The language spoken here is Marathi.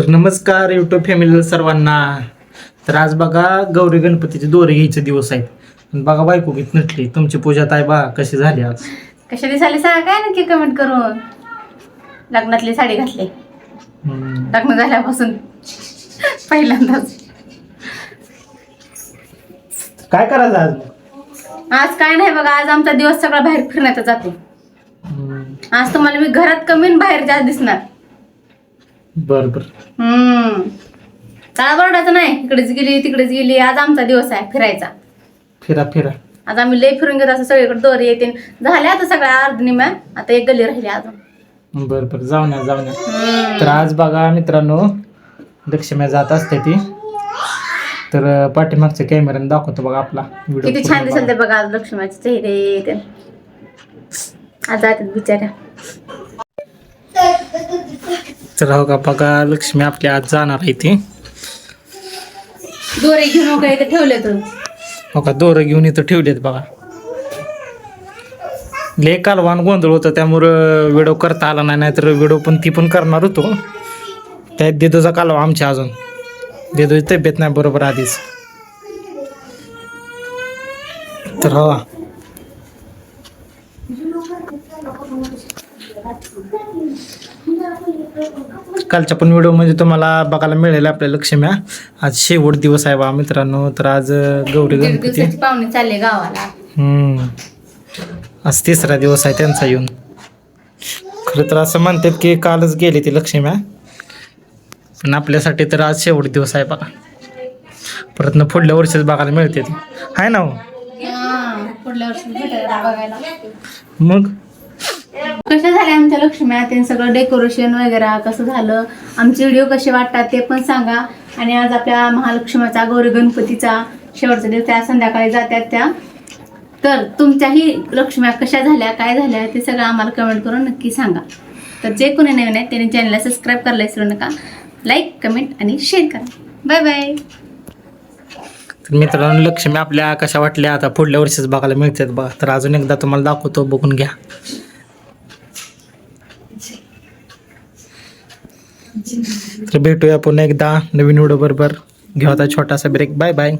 तर नमस्कार युट्यूब फॅमिली सर्वांना. तर आज बघा गौरी गणपतीचे दोरे घ्यायचे दिवस आहेत. आणि बघा बायको गीत नटली तुमची पूजा ताई बा कशी झाली आज? कशा दिसायला सांगा काय नक्की कमेंट करून. लग्नातली साडी घातली. हम्म. लग्न झाल्यापासून. पहिल्यांदाच. काय करायचं आज? आज काय नाही बघा आज आमचा दिवस सगळा बाहेर फिरण्याचा जातो. हम्म. आज तुम्हाला मी घरात कमी आणि बाहेर जास्त दिसणार. बर बर. हम्म. चला बरडाचं नाही इकडेच गेली तिकडेच गेली. आज आमचा दिवस आहे फिरायचा. फिरा फिरा. आज आम्ही लय फिरून घेत असं सगळीकडे दोरे येते. झाल्या आता सगळ्या अर्ध निम्या आता एक गल्ली राहिली अजून. बर बर. जाऊन या जाऊन या हम्म. तर आज बघा मित्रांनो दक्षिणा जात असते ती. तर अं, पाठीमागच्या कॅमेऱ्याने दाखवतो बघा आपला व्हिडिओ किती छान दिसेल ते बघा आज लक्ष्मीचे चेहरे ते. आज जातात बिचाऱ्या. तर हो का बघा लक्ष्मी आपली आज जाणार आहे ती. दोरे घेऊन वगैरे इथे ठेवले तर हो का दोरं घेऊन इथं ठेवलेत बघा. लय कालवान गोंधळ होतं त्यामुळं व्हिडिओ करता आला नाही नाहीतर व्हिडिओ पण ती पण करणार होतो. त्यात देदूचा कालवा आमच्या अजून. देदूची तब्येत नाही बरोबर आधीच. तर हो. कालच्या पण व्हिडिओमध्ये तुम्हाला बघायला मिळेल आपल्या लक्ष्म्या आज शेवट दिवस आहे बा मित्रांनो तर आज गौरी गणपती. पाहुणे चालले गावाला. हम्म. आज तिसरा दिवस आहे त्यांचा येऊन. खरं तर असं म्हणतात की कालच गेली ती लक्ष्म्या पण आपल्यासाठी तर आज शेवट दिवस आहे बघा परत ना पुढल्या वर्षीच बघायला मिळते आहे ना हो? मग? कशा झाल्या आमच्या लक्ष्म्या ते सगळं डेकोरेशन वगैरे कसं झालं? आमचे व्हिडिओ कसे वाटतात ते पण सांगा. आणि आज आपल्या महालक्ष्मीचा गौरी गणपतीचा शेवटचा दिवस त्या संध्याकाळी जात्यात त्या. तर तुमच्याही लक्ष्म्या कशा झाल्या काय झाल्या ते सगळं आम्हाला कमेंट करून नक्की सांगा. तर जे कोणी नवीन आहेत त्यांनी चॅनलला सबस्क्राईब करायला विसरू नका. लाईक कमेंट आणि शेअर करा. बाय बाय मित्रांनो लक्ष्मी आपल्या कशा वाटल्या आता पुढल्या वर्षीच बघायला मिळतात बघा तर अजून एकदा तुम्हाला दाखवतो बघून घ्या. तर भेटूया पुन्हा एकदा नवीन व्हिडिओ बरोबर घेऊ आता छोटासा ब्रेक बाय बाय